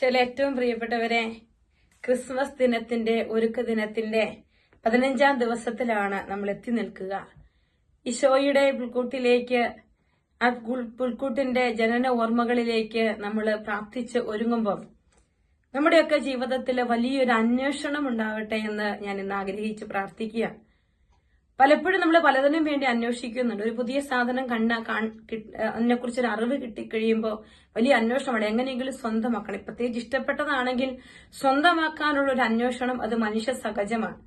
ചില ഏറ്റവും പ്രിയപ്പെട്ടവരെ ക്രിസ്മസ് ദിനത്തിന്റെ ഒരുക്ക ദിനത്തിന്റെ പതിനഞ്ചാം ദിവസത്തിലാണ് നമ്മൾ എത്തി നിൽക്കുക. ഈശോയുടെ പുൽക്കൂട്ടിലേക്ക് ആ പുൽ- പുൽക്കൂട്ടിന്റെ ജനന ഓർമ്മകളിലേക്ക് നമ്മൾ പ്രാർത്ഥിച്ച് ഒരുങ്ങുമ്പോൾ നമ്മുടെയൊക്കെ ജീവിതത്തിൽ വലിയൊരു അന്വേഷണം ഉണ്ടാവട്ടെ എന്ന് ഞാൻ ഇന്ന് ആഗ്രഹിച്ച് പ്രാർത്ഥിക്കുക. പലപ്പോഴും നമ്മൾ പലതിനും വേണ്ടി അന്വേഷിക്കുന്നുണ്ട്. ഒരു പുതിയ സാധനം കണ്ട അതിനെ കുറിച്ച് ഒരു അറിവ് കിട്ടിക്കഴിയുമ്പോൾ വലിയ അന്വേഷണമാണ് എങ്ങനെയെങ്കിലും സ്വന്തമാക്കണം. പ്രത്യേകിച്ച് ഇഷ്ടപ്പെട്ടതാണെങ്കിൽ സ്വന്തമാക്കാനുള്ള ഒരു അന്വേഷണം അത് മനുഷ്യ സഹജമാണ്.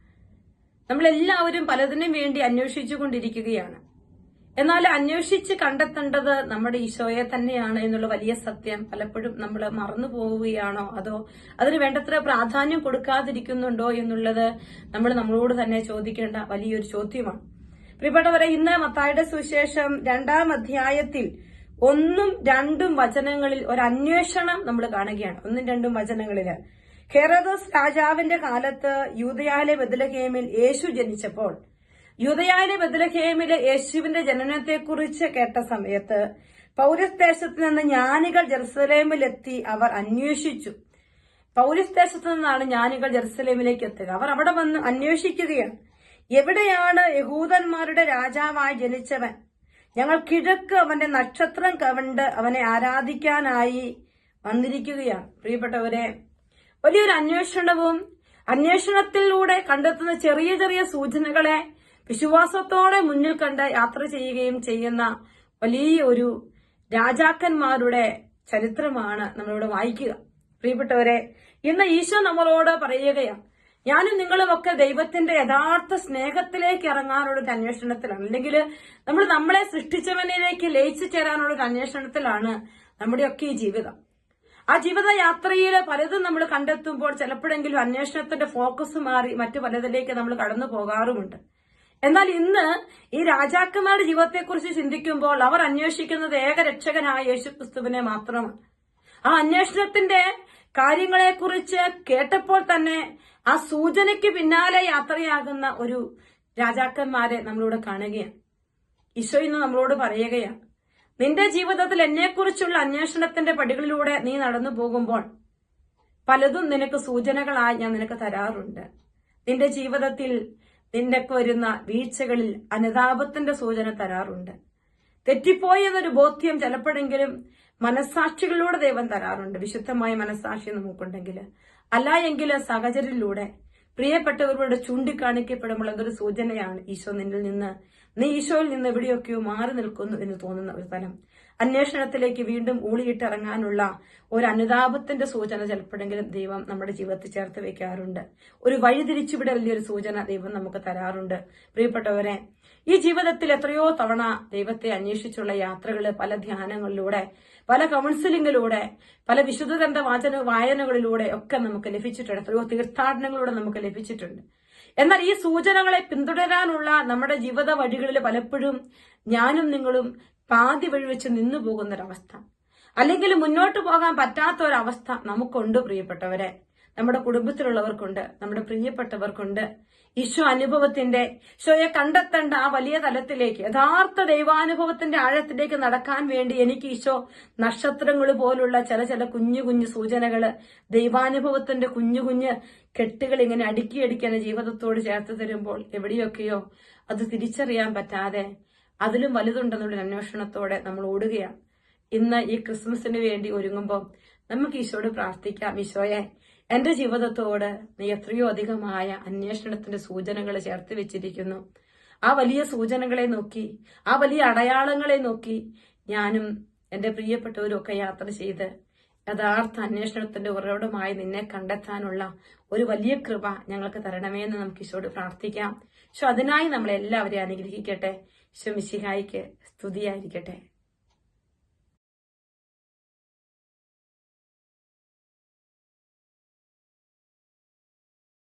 നമ്മളെല്ലാവരും പലതിനും വേണ്ടി അന്വേഷിച്ചുകൊണ്ടിരിക്കുകയാണ്. എന്നാൽ അന്വേഷിച്ച് കണ്ടെത്തേണ്ടത് നമ്മുടെ ഈശോയെ തന്നെയാണ് എന്നുള്ള വലിയ സത്യം പലപ്പോഴും നമ്മൾ മറന്നു പോവുകയാണോ? അതോ അതിന് വേണ്ടത്ര പ്രാധാന്യം കൊടുക്കാതിരിക്കുന്നുണ്ടോ എന്നുള്ളത് നമ്മൾ നമ്മളോട് തന്നെ ചോദിക്കേണ്ട വലിയൊരു ചോദ്യമാണ്. പ്രിയപ്പെട്ടവരെ ഇന്ന് മത്തായുടെ സുവിശേഷം രണ്ടാം അധ്യായത്തിൽ ഒന്നും രണ്ടും വചനങ്ങളിൽ ഒരു അന്വേഷണം നമ്മൾ കാണുകയാണ്. ഒന്നും രണ്ടും വചനങ്ങളിൽ. ഖേറദോസ് രാജാവിന്റെ കാലത്ത് യൂതയാലെ ബദലഹേമിൽ യേശു ജനിച്ചപ്പോൾ യൂതയായിലെ ബദലഹേമിലെ യേശുവിന്റെ ജനനത്തെക്കുറിച്ച് കേട്ട സമയത്ത് പൗരസ് ദേശത്ത് നിന്ന് ജ്ഞാനികൾ ജെറുസലേമിലെത്തി അവർ അന്വേഷിച്ചു. പൗരസ് ദേശത്ത് നിന്നാണ് ജ്ഞാനികൾ ജെറുസലേമിലേക്ക് എത്തുക. അവർ അവിടെ വന്ന് അന്വേഷിക്കുകയാണ്. എവിടെയാണ് യഹൂദന്മാരുടെ രാജാവായി ജനിച്ചവൻ? ഞങ്ങൾ കിഴക്ക് അവന്റെ നക്ഷത്രം കണ്ട് അവനെ ആരാധിക്കാനായി വന്നിരിക്കുകയാണ്. പ്രിയപ്പെട്ടവരെ വലിയൊരു അന്വേഷണവും അന്വേഷണത്തിലൂടെ കണ്ടെത്തുന്ന ചെറിയ ചെറിയ സൂചനകളെ വിശ്വാസത്തോടെ മുന്നിൽ കണ്ട് യാത്ര ചെയ്യുകയും ചെയ്യുന്ന വലിയ ഒരു രാജാക്കന്മാരുടെ ചരിത്രമാണ് നമ്മളിവിടെ വായിക്കുക. പ്രിയപ്പെട്ടവരെ ഇന്ന് ഈശോ നമ്മളോട് പറയുകയാണ് ഞാനും നിങ്ങളും ഒക്കെ ദൈവത്തിന്റെ യഥാർത്ഥ സ്നേഹത്തിലേക്ക് ഇറങ്ങാനുള്ള ഒരു അന്വേഷണത്തിലാണ്. അല്ലെങ്കിൽ നമ്മൾ നമ്മളെ സൃഷ്ടിച്ചവനിലേക്ക് ലയിച്ചു ചേരാനുള്ള ഒരു അന്വേഷണത്തിലാണ് നമ്മുടെയൊക്കെ ഈ ജീവിതം. ആ ജീവിതയാത്രയിൽ പലതും നമ്മൾ കണ്ടെത്തുമ്പോൾ ചിലപ്പോഴെങ്കിലും അന്വേഷണത്തിന്റെ ഫോക്കസ് മാറി മറ്റു പലതിലേക്ക് നമ്മൾ കടന്നു പോകാറുമുണ്ട്. എന്നാൽ ഇന്ന് ഈ രാജാക്കന്മാരുടെ ജീവിതത്തെക്കുറിച്ച് ചിന്തിക്കുമ്പോൾ അവർ അന്വേഷിക്കുന്നത് ഏകരക്ഷകനായ യേശുക്രിസ്തുവിനെ മാത്രമാണ്. ആ അന്വേഷണത്തിന്റെ കാര്യങ്ങളെക്കുറിച്ച് കേട്ടപ്പോൾ തന്നെ ആ സൂചനയ്ക്ക് പിന്നാലെ യാത്രയാകുന്ന ഒരു രാജാക്കന്മാരെ നമ്മളിവിടെ കാണുകയാണ്. ഈശോ ഇന്ന് നമ്മളോട് പറയുകയാണ് നിന്റെ ജീവിതത്തിൽ എന്നെക്കുറിച്ചുള്ള അന്വേഷണത്തിന്റെ പടികളിലൂടെ നീ നടന്നു പോകുമ്പോൾ പലതും നിനക്ക് സൂചനകളായി ഞാൻ നിനക്ക് തരാറുണ്ട്. നിന്റെ ജീവിതത്തിൽ നിനക്ക് വരുന്ന വീഴ്ചകളിൽ അനുതാപത്തിന്റെ സൂചന തരാറുണ്ട്. തെറ്റിപ്പോയെന്നൊരു ബോധ്യം ചിലപ്പോഴെങ്കിലും മനസ്സാക്ഷികളിലൂടെ ദൈവം തരാറുണ്ട്. വിശുദ്ധമായ മനസ്സാക്ഷി നമുക്കുണ്ടെങ്കിൽ അല്ല എങ്കിൽ സഹചര്യത്തിലൂടെ പ്രിയപ്പെട്ടവരോട് ചൂണ്ടിക്കാണിക്കപ്പെടുമ്പോൾ അതൊരു സൂചനയാണ് ഈശോ നിന്നിൽ നിന്ന്. നീ ഈശോയിൽ നിന്ന് എവിടെയൊക്കെയോ മാറി നിൽക്കുന്നു എന്ന് തോന്നുന്ന ഒരു തലം അന്വേഷണത്തിലേക്ക് വീണ്ടും ഊളിയിട്ടിറങ്ങാനുള്ള ഒരു അനുതാപത്തിന്റെ സൂചന ചിലപ്പോഴെങ്കിലും ദൈവം നമ്മുടെ ജീവിതത്തിൽ ചേർത്ത് വെക്കാറുണ്ട്. ഒരു വഴിതിരിച്ചുവിടെ ഒരു സൂചന ദൈവം നമുക്ക് തരാറുണ്ട്. പ്രിയപ്പെട്ടവരെ ഈ ജീവിതത്തിൽ എത്രയോ തവണ ദൈവത്തെ അന്വേഷിച്ചുള്ള യാത്രകൾ പല ധ്യാനങ്ങളിലൂടെ പല കൗൺസിലിങ്ങിലൂടെ പല വിശുദ്ധഗ്രന്ഥ വാചന വായനകളിലൂടെ ഒക്കെ നമുക്ക് ലഭിച്ചിട്ടുണ്ട്. എത്രയോ തീർത്ഥാടനങ്ങളിലൂടെ നമുക്ക് ലഭിച്ചിട്ടുണ്ട്. എന്നാൽ ഈ സൂചനകളെ പിന്തുടരാനുള്ള നമ്മുടെ ജീവിത വഴികളിൽ പലപ്പോഴും ഞാനും നിങ്ങളും പാതി വഴി വെച്ച് നിന്നു പോകുന്നൊരവസ്ഥ. അല്ലെങ്കിൽ മുന്നോട്ട് പോകാൻ പറ്റാത്ത ഒരവസ്ഥ നമുക്കുണ്ട് പ്രിയപ്പെട്ടവരെ. നമ്മുടെ കുടുംബത്തിലുള്ളവർക്കുണ്ട് നമ്മുടെ പ്രിയപ്പെട്ടവർക്കുണ്ട്. ഈശോ അനുഭവത്തിന്റെ ഈശോയെ കണ്ടെത്തേണ്ട ആ വലിയ തലത്തിലേക്ക് യഥാർത്ഥ ദൈവാനുഭവത്തിന്റെ ആഴത്തിലേക്ക് നടക്കാൻ വേണ്ടി എനിക്ക് ഈശോ നക്ഷത്രങ്ങൾ പോലുള്ള ചില ചില കുഞ്ഞു കുഞ്ഞു സൂചനകൾ ദൈവാനുഭവത്തിന്റെ കുഞ്ഞു കുഞ്ഞ് കെട്ടുകൾ ഇങ്ങനെ അടുക്കി അടുക്കി ജീവിതത്തോട് ചേർത്ത് തരുമ്പോൾ എവിടെയൊക്കെയോ അത് തിരിച്ചറിയാൻ പറ്റാതെ അതിലും വലുതുണ്ടെന്നുള്ള അന്വേഷണത്തോടെ നമ്മൾ ഓടുകയാണ്. ഇന്ന് ഈ ക്രിസ്മസിന് വേണ്ടി ഒരുങ്ങുമ്പോൾ നമുക്ക് ഈശോയോട് പ്രാർത്ഥിക്കാം. ഈശോയെ എന്റെ ജീവിതത്തോട് നീ എത്രയോ അധികമായ അന്വേഷണത്തിന്റെ സൂചനകൾ ചേർത്ത് വെച്ചിരിക്കുന്നു. ആ വലിയ സൂചനകളെ നോക്കി ആ വലിയ അടയാളങ്ങളെ നോക്കി ഞാനും എന്റെ പ്രിയപ്പെട്ടവരും ഒക്കെ യാത്ര ചെയ്ത് യഥാർത്ഥ അന്വേഷണത്തിന്റെ ഉറവിടമായി നിന്നെ കണ്ടെത്താനുള്ള ഒരു വലിയ കൃപ ഞങ്ങൾക്ക് തരണമേ എന്ന് നമുക്ക് ഈശോട് പ്രാർത്ഥിക്കാം. പക്ഷെ അതിനായി നമ്മളെല്ലാവരെയും അനുഗ്രഹിക്കട്ടെ. ഈശോ മിശിഹായിക്ക് സ്തുതിയായിരിക്കട്ടെ.